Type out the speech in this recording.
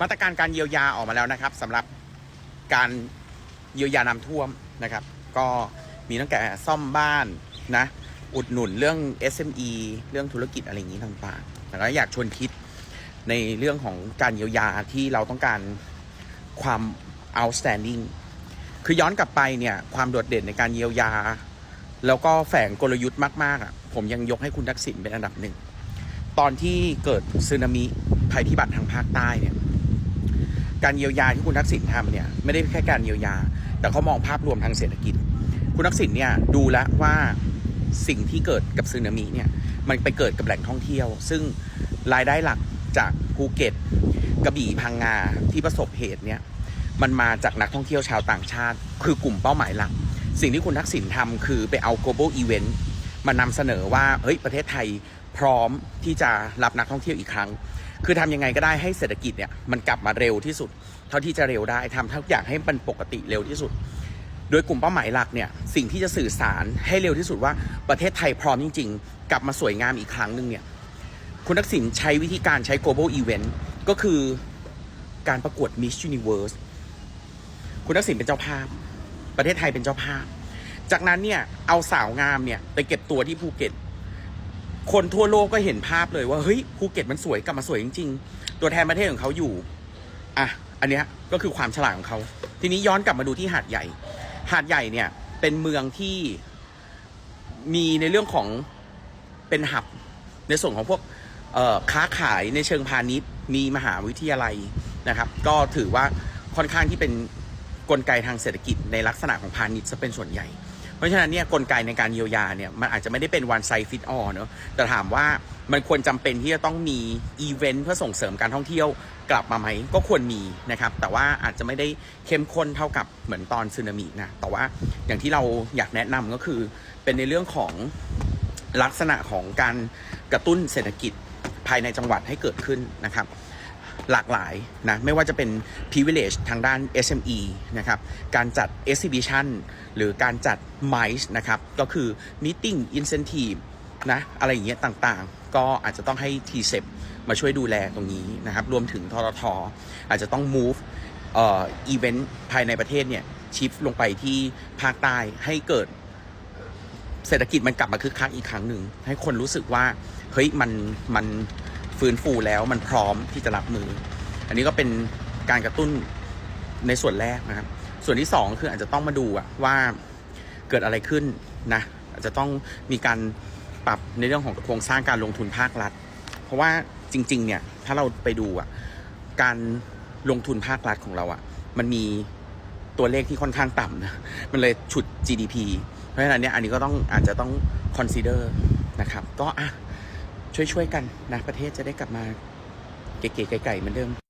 มาตรการการเยียวยาออกมาแล้วนะครับสำหรับการเยียวยาน้ำท่วมนะครับ ก็มีตั้งแต่ซ่อมบ้านนะ อุดหนุนเรื่อง SME เรื่องธุรกิจอะไรอย่างนี้ต่างๆแล้วอยากชวนคิดในเรื่องของการเยียวยาที่เราต้องการความ outstanding คือย้อนกลับไปเนี่ยความโดดเด่นในการเยียวยา แล้วก็แฝงกลยุทธ์มากๆอะผมยังยกให้คุณทักษิณเป็นอันดับหนึ่ง ตอนที่เกิดสึนามิภัยพิบัติทางภาคใต้เนี่ย การเยียวยาที่คุณทักษิณทำเนี่ยไม่ได้แค่การเยียวยา แต่เขามองภาพรวมทางเศรษฐกิจ คุณทักษิณเนี่ยดูแล้วว่าสิ่งที่เกิดกับสึนามิเนี่ยมันไปเกิดกับแหล่งท่องเที่ยว ซึ่งรายได้หลักจากภูเก็ตกระบี่พังงาที่ประสบเหตุเนี่ยมันมาจากนักท่องเที่ยวชาวต่างชาติ คือกลุ่มเป้าหมายหลัก สิ่งที่คุณทักษิณทำคือไปเอา global event มานำเสนอว่าเฮ้ยประเทศไทยพร้อมที่จะรับนักท่องเที่ยวอีกครั้ง คือทำยังไงก็ได้ให้เศรษฐกิจเนี่ยมันกลับมาเร็วที่สุด เท่าที่จะเร็วได้ทำทุกอย่างให้มันปกติเร็วที่สุด โดยกลุ่มเป้าหมายหลักเนี่ยสิ่งที่จะสื่อสารให้เร็วที่สุดว่าประเทศไทยพร้อมจริง ๆ กลับมาสวยงามอีกครั้งหนึ่งเนี่ยคุณทักษิณใช้วิธีการใช้ global event ก็คือการประกวด Miss Universe คุณทักษิณเป็นเจ้าภาพ ประเทศไทยเป็นเจ้าภาพ จากนั้นเนี่ยเอาสาวงามเนี่ยไปเก็บตัวที่ภูเก็ต คนทั่วโลกก็เห็นภาพเลยว่าเฮ้ยภูเก็ตมันสวยกลับมาสวยจริง ๆ ตัวแทนประเทศของเขาอยู่อะอันนี้ก็คือความฉลาดของเขา ทีนี้ย้อนกลับมาดูที่หาดใหญ่ หาดใหญ่เนี่ยเป็นเมืองที่มีในเรื่องของเป็นหับในส่วนของพวกค้าขายในเชิงพาณิชย์ มีมหาวิทยาลัยนะครับ ก็ถือว่าค่อนข้างที่เป็นกลไกทางเศรษฐกิจในลักษณะของพาณิชย์จะเป็นส่วนใหญ่ เพราะฉะนั้นเนี่ยกลไกในการเยียวยาเนี่ยมันอาจจะไม่ได้เป็น one size fit all เนอะแต่ถามว่ามันควรจำเป็นที่จะต้องมีอีเวนต์เพื่อส่งเสริมการท่องเที่ยวกลับมาไหมก็ควรมีนะครับ แต่ว่าอาจจะไม่ได้เข้มข้นเท่ากับเหมือนตอนสึนามินะแต่ว่าอย่างที่เราอยากแนะนำก็คือ เป็นในเรื่องของลักษณะของการกระตุ้นเศรษฐกิจภายในจังหวัดให้เกิดขึ้นนะครับ หลากหลายนะไม่ว่าจะเป็น privilege ทางด้าน SME นะครับการจัด exhibition หรือการจัด MICE นะครับก็คือ meeting incentive นะอะไรอย่างเงี้ยต่างๆ ก็อาจจะต้องให้ t c e p มาช่วยดูแลตรงนี้นะครับรวมถึงทรทอาจจะต้อง move เอ่อ event ภายในประเทศเนี่ยชิฟลงไปที่ภาคใต้ให้เกิดเศรษฐกิจมันกลับมาคึกคักอีกครั้งหนึ่ง ให้คนรู้สึกว่า เฮ้ย มันมัน ฟื้นฟูแล้วมันพร้อมที่จะรับมือ อันนี้ก็เป็นการกระตุ้นในส่วนแรกนะครับ ส่วนที่สองคืออาจจะต้องมาดูอะว่าเกิดอะไรขึ้นนะอาจจะต้องมีการปรับในเรื่องของโครงสร้างการลงทุนภาครัฐ เพราะว่าจริงๆเนี่ยถ้าเราไปดูอะการลงทุนภาครัฐของเราอะมันมีตัวเลขที่ค่อนข้างต่ำนะมันเลยฉุด GDP เพราะฉะนั้นเนี่ยอันนี้ก็ต้องอาจจะต้อง consider นะครับ ก็อะ ช่วยๆกันนะประเทศจะได้กลับมาเก๋ๆไก่ๆเหมือนเดิม